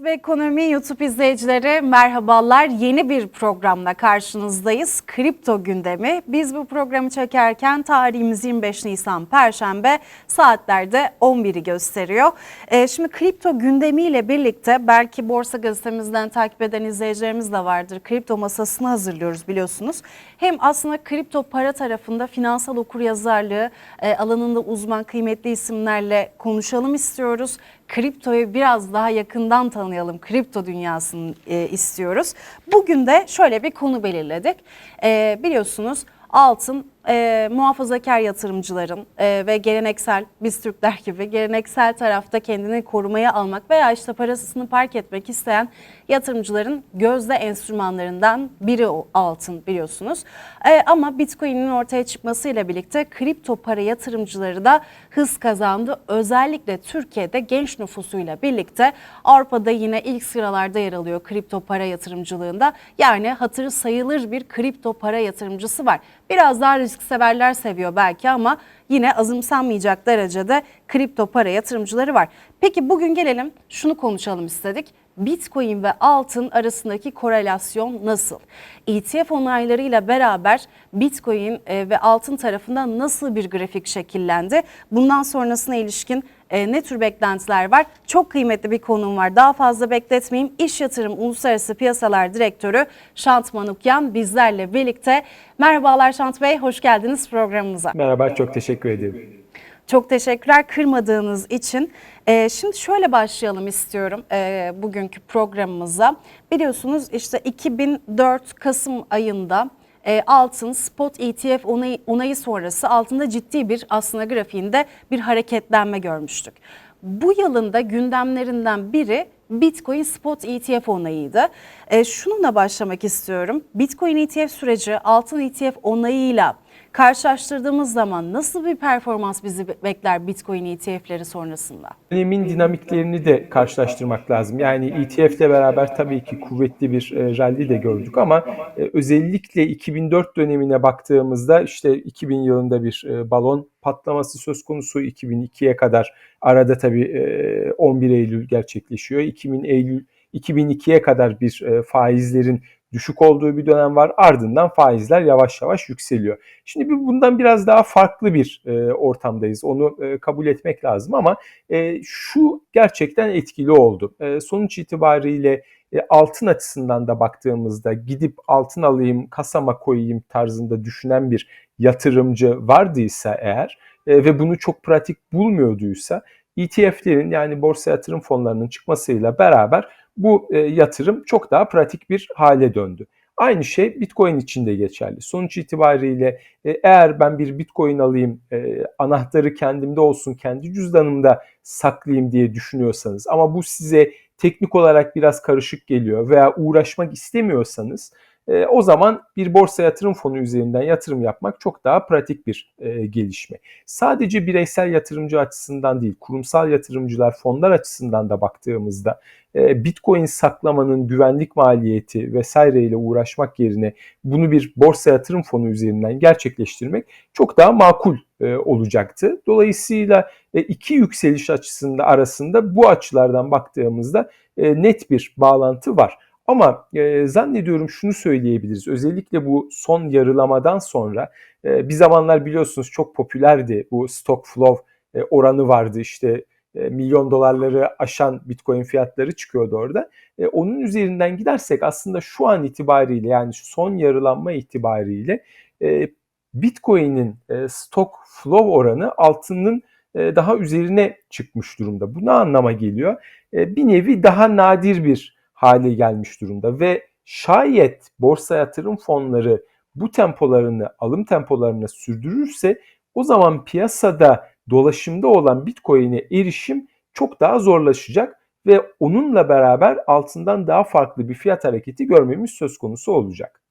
Ve Ekonomi YouTube izleyicileri merhabalar. Yeni bir programla karşınızdayız. Kripto gündemi. Biz bu programı çekerken tarihimiz 25 Nisan Perşembe saatlerde 11'i gösteriyor. Ee, şimdi kripto gündemiyle birlikte belki Borsa Gazetemizden takip eden izleyicilerimiz de vardır. Kripto masasını hazırlıyoruz biliyorsunuz. Hem aslında kripto para tarafında finansal okuryazarlığı e, alanında uzman kıymetli isimlerle konuşalım istiyoruz kriptoyu biraz daha yakından tanıyalım, kripto dünyasını e, istiyoruz. Bugün de şöyle bir konu belirledik. E, biliyorsunuz altın e, muhafazakar yatırımcıların e, ve geleneksel biz Türkler gibi geleneksel tarafta kendini korumaya almak veya işte parasını park etmek isteyen yatırımcıların gözde enstrümanlarından biri o altın biliyorsunuz. E, ama Bitcoin'in ortaya çıkmasıyla birlikte kripto para yatırımcıları da hız kazandı. Özellikle Türkiye'de genç nüfusuyla birlikte Avrupa'da yine ilk sıralarda yer alıyor kripto para yatırımcılığında. Yani hatırı sayılır bir kripto para yatırımcısı var. Biraz daha risk severler seviyor belki ama yine azımsanmayacak derecede kripto para yatırımcıları var. Peki bugün gelelim şunu konuşalım istedik. Bitcoin ve altın arasındaki korelasyon nasıl? ETF onaylarıyla beraber Bitcoin e, ve altın tarafında nasıl bir grafik şekillendi? Bundan sonrasına ilişkin e, ne tür beklentiler var? Çok kıymetli bir konum var. Daha fazla bekletmeyeyim. İş Yatırım Uluslararası Piyasalar Direktörü Şant Manukyan bizlerle birlikte. Merhabalar Şant Bey, hoş geldiniz programımıza. Merhaba, çok teşekkür ederim. Çok teşekkürler kırmadığınız için. Ee, şimdi şöyle başlayalım istiyorum e, bugünkü programımıza. Biliyorsunuz işte 2004 Kasım ayında e, altın spot ETF onayı, onayı sonrası altında ciddi bir aslında grafiğinde bir hareketlenme görmüştük. Bu yılın da gündemlerinden biri Bitcoin spot ETF onayıydı. E, şununla başlamak istiyorum. Bitcoin ETF süreci altın ETF onayıyla karşılaştırdığımız zaman nasıl bir performans bizi bekler Bitcoin ETF'leri sonrasında? Dönemin dinamiklerini de karşılaştırmak lazım. Yani ETF ile beraber tabii ki kuvvetli bir e, rally de gördük ama e, özellikle 2004 dönemine baktığımızda işte 2000 yılında bir e, balon patlaması söz konusu 2002'ye kadar arada tabii 11 Eylül gerçekleşiyor. 2000 Eylül 2002'ye kadar bir faizlerin düşük olduğu bir dönem var. Ardından faizler yavaş yavaş yükseliyor. Şimdi bundan biraz daha farklı bir e, ortamdayız. Onu e, kabul etmek lazım ama e, şu gerçekten etkili oldu. E, sonuç itibariyle e, altın açısından da baktığımızda gidip altın alayım, kasama koyayım tarzında düşünen bir yatırımcı vardıysa eğer e, ve bunu çok pratik bulmuyorduysa ETF'lerin yani borsa yatırım fonlarının çıkmasıyla beraber bu e, yatırım çok daha pratik bir hale döndü. Aynı şey Bitcoin için de geçerli. Sonuç itibariyle e, eğer ben bir Bitcoin alayım, e, anahtarı kendimde olsun, kendi cüzdanımda saklayayım diye düşünüyorsanız ama bu size teknik olarak biraz karışık geliyor veya uğraşmak istemiyorsanız e, o zaman bir borsa yatırım fonu üzerinden yatırım yapmak çok daha pratik bir e, gelişme. Sadece bireysel yatırımcı açısından değil, kurumsal yatırımcılar, fonlar açısından da baktığımızda e, Bitcoin saklamanın güvenlik maliyeti vesaireyle uğraşmak yerine bunu bir borsa yatırım fonu üzerinden gerçekleştirmek çok daha makul e, olacaktı. Dolayısıyla e, iki yükseliş açısında arasında bu açılardan baktığımızda e, net bir bağlantı var. Ama e, zannediyorum şunu söyleyebiliriz. Özellikle bu son yarılamadan sonra e, bir zamanlar biliyorsunuz çok popülerdi bu stock flow e, oranı vardı işte e, milyon dolarları aşan bitcoin fiyatları çıkıyordu orada. E, onun üzerinden gidersek aslında şu an itibariyle yani şu son yarılanma itibariyle e, bitcoin'in e, stock flow oranı altının e, daha üzerine çıkmış durumda. Bu ne anlama geliyor? E, bir nevi daha nadir bir hale gelmiş durumda ve şayet borsa yatırım fonları bu tempolarını, alım tempolarını sürdürürse o zaman piyasada dolaşımda olan Bitcoin'e erişim çok daha zorlaşacak ve onunla beraber altından daha farklı bir fiyat hareketi görmemiz söz konusu olacak.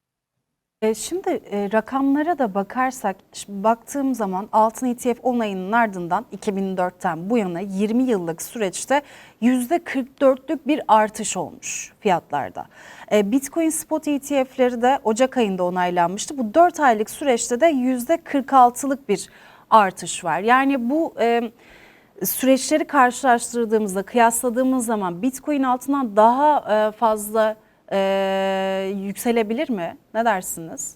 E, şimdi e, rakamlara da bakarsak baktığım zaman altın ETF onayının ardından 2004'ten bu yana 20 yıllık süreçte %44'lük bir artış olmuş fiyatlarda. E, Bitcoin spot ETF'leri de Ocak ayında onaylanmıştı. Bu 4 aylık süreçte de %46'lık bir artış var. Yani bu süreçleri karşılaştırdığımızda, kıyasladığımız zaman Bitcoin altından daha fazla e, yükselebilir mi? Ne dersiniz?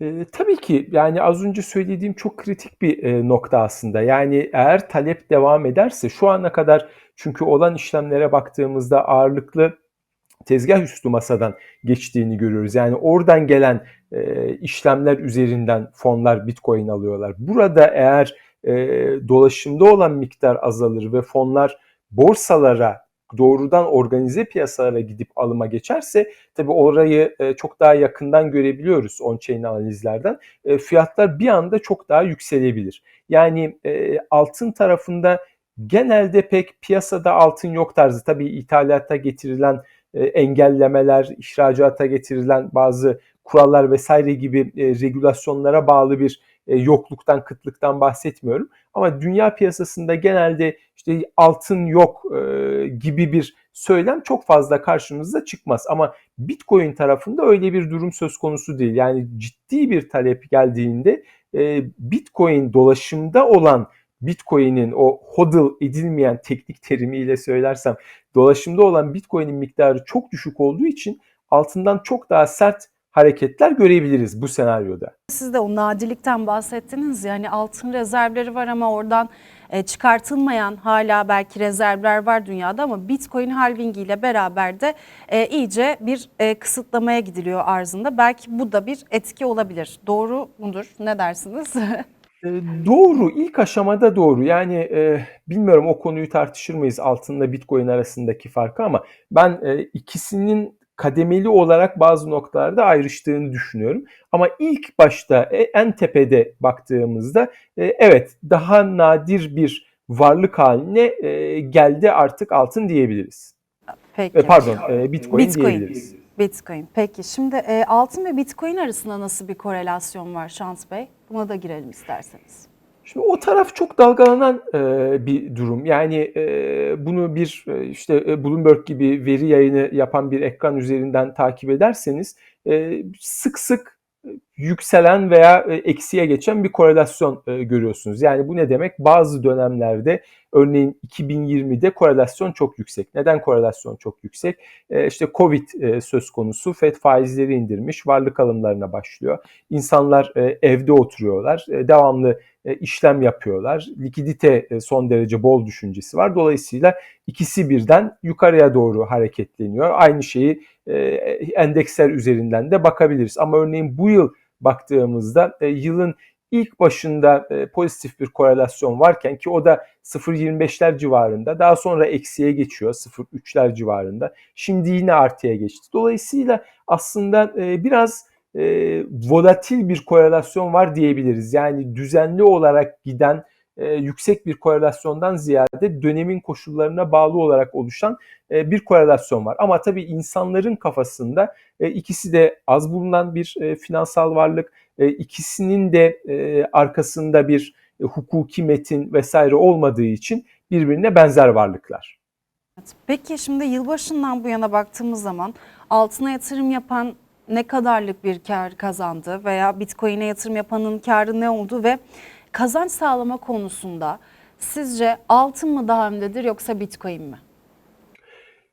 E, tabii ki yani az önce söylediğim çok kritik bir e, nokta aslında. Yani eğer talep devam ederse şu ana kadar çünkü olan işlemlere baktığımızda ağırlıklı tezgah üstü masadan geçtiğini görüyoruz. Yani oradan gelen e, işlemler üzerinden fonlar Bitcoin alıyorlar. Burada eğer e, dolaşımda olan miktar azalır ve fonlar borsalara doğrudan organize piyasalara gidip alıma geçerse tabi orayı e, çok daha yakından görebiliyoruz on-chain analizlerden. E, fiyatlar bir anda çok daha yükselebilir. Yani e, altın tarafında genelde pek piyasada altın yok tarzı. Tabii ithalata getirilen engellemeler, ihracata getirilen bazı kurallar vesaire gibi e, regülasyonlara bağlı bir yokluktan, kıtlıktan bahsetmiyorum. Ama dünya piyasasında genelde işte altın yok e, gibi bir söylem çok fazla karşımıza çıkmaz. Ama Bitcoin tarafında öyle bir durum söz konusu değil. Yani ciddi bir talep geldiğinde e, Bitcoin dolaşımda olan Bitcoin'in o hodl edilmeyen teknik terimiyle söylersem dolaşımda olan Bitcoin'in miktarı çok düşük olduğu için altından çok daha sert hareketler görebiliriz bu senaryoda. Siz de o nadirlikten bahsettiniz. Yani altın rezervleri var ama oradan e, çıkartılmayan hala belki rezervler var dünyada ama Bitcoin halvingi ile beraber de e, iyice bir e, kısıtlamaya gidiliyor arzında. Belki bu da bir etki olabilir. Doğru mudur? Ne dersiniz? Doğru, ilk aşamada doğru. Yani e, bilmiyorum o konuyu tartışır mıyız altınla Bitcoin arasındaki farkı ama ben e, ikisinin kademeli olarak bazı noktalarda ayrıştığını düşünüyorum. Ama ilk başta e, en tepede baktığımızda e, evet daha nadir bir varlık haline e, geldi artık altın diyebiliriz. Peki. E, pardon, e, Bitcoin, Bitcoin. diyebiliriz. Bitcoin. Peki şimdi e, altın ve Bitcoin arasında nasıl bir korelasyon var Şans Bey? Buna da girelim isterseniz. Şimdi o taraf çok dalgalanan e, bir durum. Yani e, bunu bir e, işte e, Bloomberg gibi veri yayını yapan bir ekran üzerinden takip ederseniz e, sık sık yükselen veya e, eksiye geçen bir korelasyon e, görüyorsunuz. Yani bu ne demek? Bazı dönemlerde örneğin 2020'de korelasyon çok yüksek. Neden korelasyon çok yüksek? E, işte Covid söz konusu. Fed faizleri indirmiş, varlık alımlarına başlıyor. İnsanlar evde oturuyorlar, devamlı işlem yapıyorlar. Likidite son derece bol düşüncesi var. Dolayısıyla ikisi birden yukarıya doğru hareketleniyor. Aynı şeyi endeksler üzerinden de bakabiliriz. Ama örneğin bu yıl baktığımızda e, yılın ilk başında e, pozitif bir korelasyon varken ki o da 0.25'ler civarında daha sonra eksiye geçiyor 0.3'ler civarında. Şimdi yine artıya geçti. Dolayısıyla aslında e, biraz e, volatil bir korelasyon var diyebiliriz. Yani düzenli olarak giden e, yüksek bir korelasyondan ziyade dönemin koşullarına bağlı olarak oluşan e, bir korelasyon var. Ama tabii insanların kafasında e, ikisi de az bulunan bir e, finansal varlık, e, ikisinin de e, arkasında bir e, hukuki metin vesaire olmadığı için birbirine benzer varlıklar. Peki şimdi yılbaşından bu yana baktığımız zaman altına yatırım yapan ne kadarlık bir kar kazandı veya Bitcoin'e yatırım yapanın karı ne oldu ve kazanç sağlama konusunda sizce altın mı daha öndedir yoksa Bitcoin mi?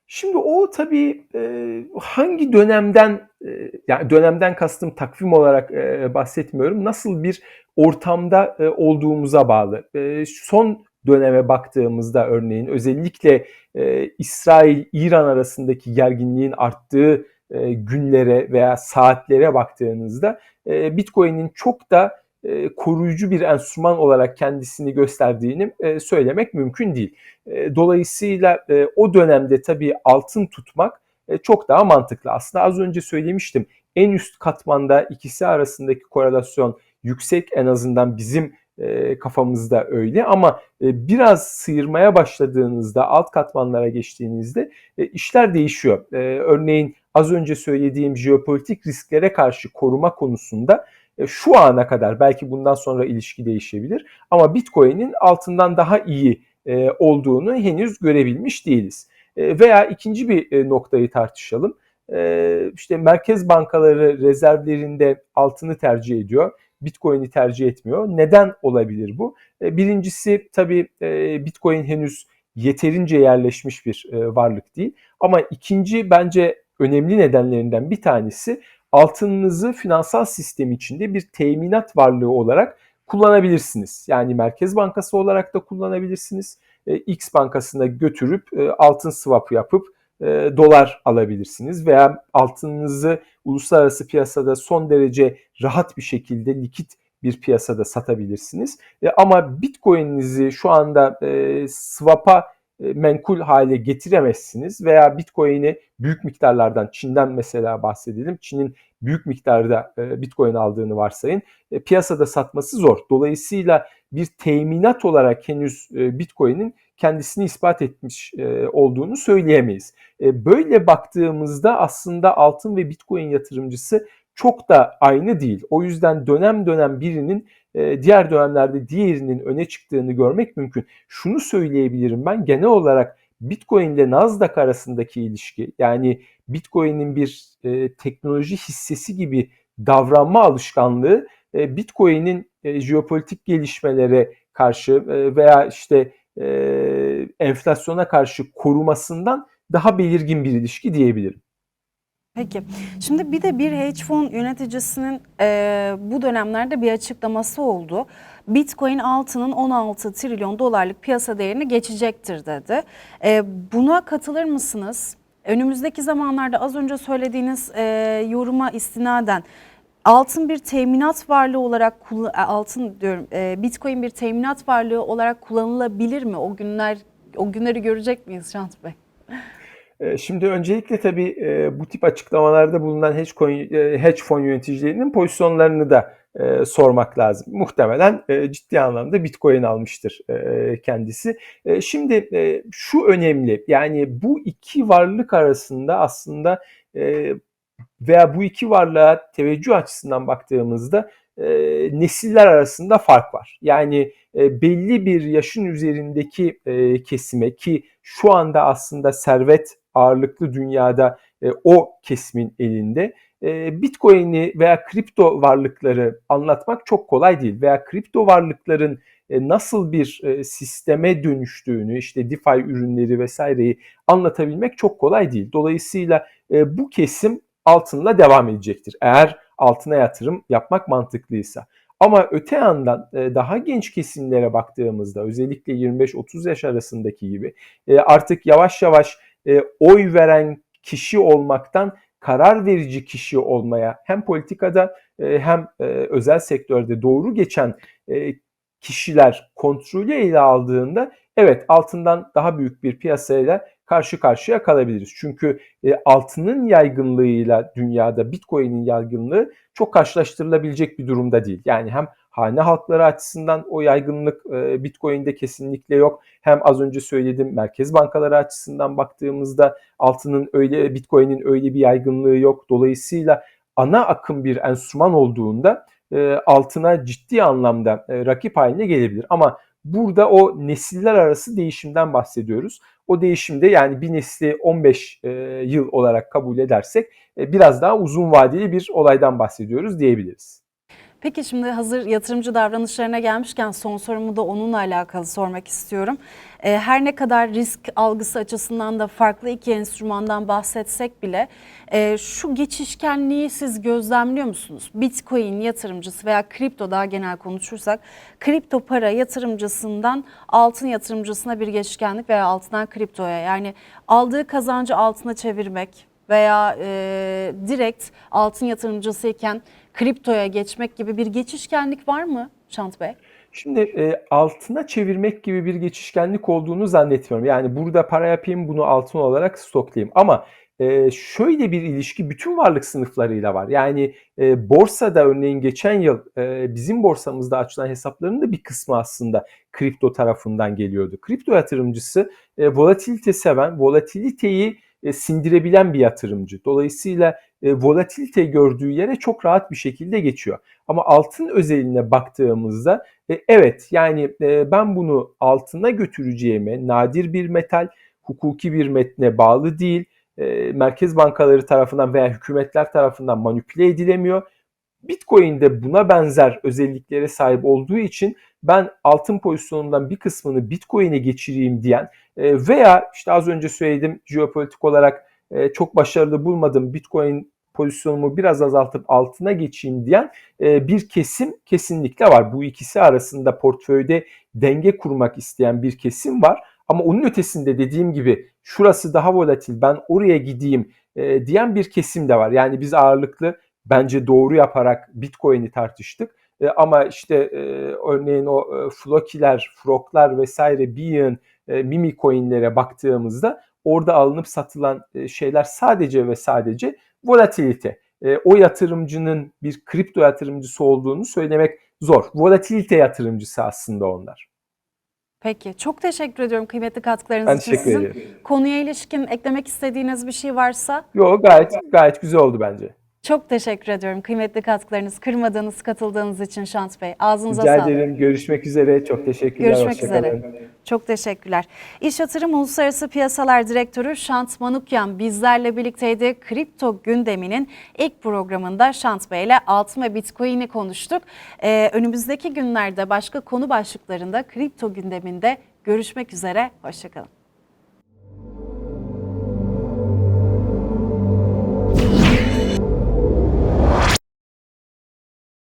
Şimdi o tabii e, hangi dönemden e, yani dönemden kastım takvim olarak e, bahsetmiyorum. Nasıl bir ortamda e, olduğumuza bağlı. E, son döneme baktığımızda örneğin özellikle e, İsrail-İran arasındaki gerginliğin arttığı e, günlere veya saatlere baktığınızda e, Bitcoin'in çok da e, koruyucu bir enstrüman olarak kendisini gösterdiğini e, söylemek mümkün değil. E, dolayısıyla o dönemde tabii altın tutmak çok daha mantıklı. Aslında az önce söylemiştim en üst katmanda ikisi arasındaki korelasyon yüksek en azından bizim kafamızda öyle ama biraz sıyırmaya başladığınızda alt katmanlara geçtiğinizde işler değişiyor. Örneğin az önce söylediğim jeopolitik risklere karşı koruma konusunda e, şu ana kadar belki bundan sonra ilişki değişebilir ama Bitcoin'in altından daha iyi e, olduğunu henüz görebilmiş değiliz. E, veya ikinci bir noktayı tartışalım. İşte merkez bankaları rezervlerinde altını tercih ediyor. Bitcoin'i tercih etmiyor. Neden olabilir bu? E, birincisi tabii e, Bitcoin henüz yeterince yerleşmiş bir e, varlık değil. Ama ikinci bence önemli nedenlerinden bir tanesi altınınızı finansal sistem içinde bir teminat varlığı olarak kullanabilirsiniz. Yani Merkez Bankası olarak da kullanabilirsiniz. E, X bankasına götürüp e, altın swap yapıp e, dolar alabilirsiniz veya altınınızı uluslararası piyasada son derece rahat bir şekilde likit bir piyasada satabilirsiniz. E, ama Bitcoin'inizi şu anda e, swap'a menkul hale getiremezsiniz veya Bitcoin'i büyük miktarlardan Çin'den mesela bahsedelim. Çin'in büyük miktarda e, Bitcoin aldığını varsayın. E, piyasada satması zor. Dolayısıyla bir teminat olarak henüz Bitcoin'in kendisini ispat etmiş olduğunu söyleyemeyiz. Böyle baktığımızda aslında altın ve Bitcoin yatırımcısı çok da aynı değil. O yüzden dönem dönem birinin e, diğer dönemlerde diğerinin öne çıktığını görmek mümkün. Şunu söyleyebilirim ben genel olarak Bitcoin ile Nasdaq arasındaki ilişki yani Bitcoin'in bir e, teknoloji hissesi gibi davranma alışkanlığı e, Bitcoin'in e, jeopolitik gelişmelere karşı e, veya işte e, enflasyona karşı korumasından daha belirgin bir ilişki diyebilirim. Peki. Şimdi bir de bir hedge fon yöneticisinin e, bu dönemlerde bir açıklaması oldu. Bitcoin altının 16 trilyon dolarlık piyasa değerini geçecektir dedi. E, buna katılır mısınız? Önümüzdeki zamanlarda az önce söylediğiniz e, yoruma istinaden altın bir teminat varlığı olarak altın diyorum e, Bitcoin bir teminat varlığı olarak kullanılabilir mi? O günler o günleri görecek miyiz Şant Bey? Ee, şimdi öncelikle tabii e, bu tip açıklamalarda bulunan hedge, coin, e, fon yöneticilerinin pozisyonlarını da e, sormak lazım. Muhtemelen ciddi anlamda Bitcoin almıştır kendisi. Şimdi şu önemli yani bu iki varlık arasında aslında veya bu iki varlığa teveccüh açısından baktığımızda nesiller arasında fark var. Yani belli bir yaşın üzerindeki kesime ki şu anda aslında servet ağırlıklı dünyada e, o kesimin elinde. E, Bitcoin'i veya kripto varlıkları anlatmak çok kolay değil veya kripto varlıkların e, nasıl bir e, sisteme dönüştüğünü işte DeFi ürünleri vesaireyi anlatabilmek çok kolay değil. Dolayısıyla e, bu kesim altınla devam edecektir. Eğer altına yatırım yapmak mantıklıysa. Ama öte yandan e, daha genç kesimlere baktığımızda özellikle 25-30 yaş arasındaki gibi e, artık yavaş yavaş e, oy veren kişi olmaktan karar verici kişi olmaya hem politikada e, hem e, özel sektörde doğru geçen e, kişiler kontrolü ele aldığında evet altından daha büyük bir piyasayla karşı karşıya kalabiliriz. Çünkü e, altının yaygınlığıyla dünyada Bitcoin'in yaygınlığı çok karşılaştırılabilecek bir durumda değil. Yani hem hane halkları açısından o yaygınlık e, Bitcoin'de kesinlikle yok. Hem az önce söyledim merkez bankaları açısından baktığımızda altının öyle Bitcoin'in öyle bir yaygınlığı yok. Dolayısıyla ana akım bir enstrüman olduğunda e, altına ciddi anlamda e, rakip haline gelebilir. Ama burada o nesiller arası değişimden bahsediyoruz. O değişimde yani bir nesli 15 e, yıl olarak kabul edersek e, biraz daha uzun vadeli bir olaydan bahsediyoruz diyebiliriz. Peki şimdi hazır yatırımcı davranışlarına gelmişken son sorumu da onunla alakalı sormak istiyorum. Ee, her ne kadar risk algısı açısından da farklı iki enstrümandan bahsetsek bile e, şu geçişkenliği siz gözlemliyor musunuz? Bitcoin yatırımcısı veya kripto daha genel konuşursak kripto para yatırımcısından altın yatırımcısına bir geçişkenlik veya altından kriptoya yani aldığı kazancı altına çevirmek veya e, direkt altın yatırımcısıyken kriptoya geçmek gibi bir geçişkenlik var mı Şant Bey? Şimdi e, altına çevirmek gibi bir geçişkenlik olduğunu zannetmiyorum. Yani burada para yapayım bunu altın olarak stoklayayım. Ama e, şöyle bir ilişki bütün varlık sınıflarıyla var. Yani e, borsada örneğin geçen yıl e, bizim borsamızda açılan hesapların da bir kısmı aslında kripto tarafından geliyordu. Kripto yatırımcısı e, volatilite seven, volatiliteyi e, sindirebilen bir yatırımcı. Dolayısıyla e, volatilite gördüğü yere çok rahat bir şekilde geçiyor. Ama altın özeline baktığımızda e, evet yani e, ben bunu altına götüreceğime nadir bir metal, hukuki bir metne bağlı değil, e, merkez bankaları tarafından veya hükümetler tarafından manipüle edilemiyor. Bitcoin de buna benzer özelliklere sahip olduğu için ben altın pozisyonundan bir kısmını Bitcoin'e geçireyim diyen veya işte az önce söyledim jeopolitik olarak çok başarılı bulmadım Bitcoin pozisyonumu biraz azaltıp altına geçeyim diyen e, bir kesim kesinlikle var. Bu ikisi arasında portföyde denge kurmak isteyen bir kesim var. Ama onun ötesinde dediğim gibi şurası daha volatil ben oraya gideyim e, diyen bir kesim de var. Yani biz ağırlıklı bence doğru yaparak Bitcoin'i tartıştık. E, ama işte örneğin o Floki'ler, Frog'lar vesaire Bean, e, Mimi coin'lere baktığımızda orada alınıp satılan şeyler sadece ve sadece volatilite. E, o yatırımcının bir kripto yatırımcısı olduğunu söylemek zor. Volatilite yatırımcısı aslında onlar. Peki çok teşekkür ediyorum kıymetli katkılarınız Ben için. teşekkür Sizin ederim. konuya ilişkin eklemek istediğiniz bir şey varsa Yo gayet gayet güzel oldu bence. Çok teşekkür ediyorum. Kıymetli katkılarınız, kırmadığınız, katıldığınız için Şant Bey. Ağzınıza Rica sağlık. ederim. Görüşmek üzere. Çok teşekkürler. Görüşmek üzere. Çok teşekkürler. İş Yatırım Uluslararası Piyasalar Direktörü Şant Manukyan bizlerle birlikteydi. Kripto gündeminin ilk programında Şant Bey ile altın ve bitcoin'i konuştuk. Ee, önümüzdeki günlerde başka konu başlıklarında kripto gündeminde görüşmek üzere. Hoşçakalın.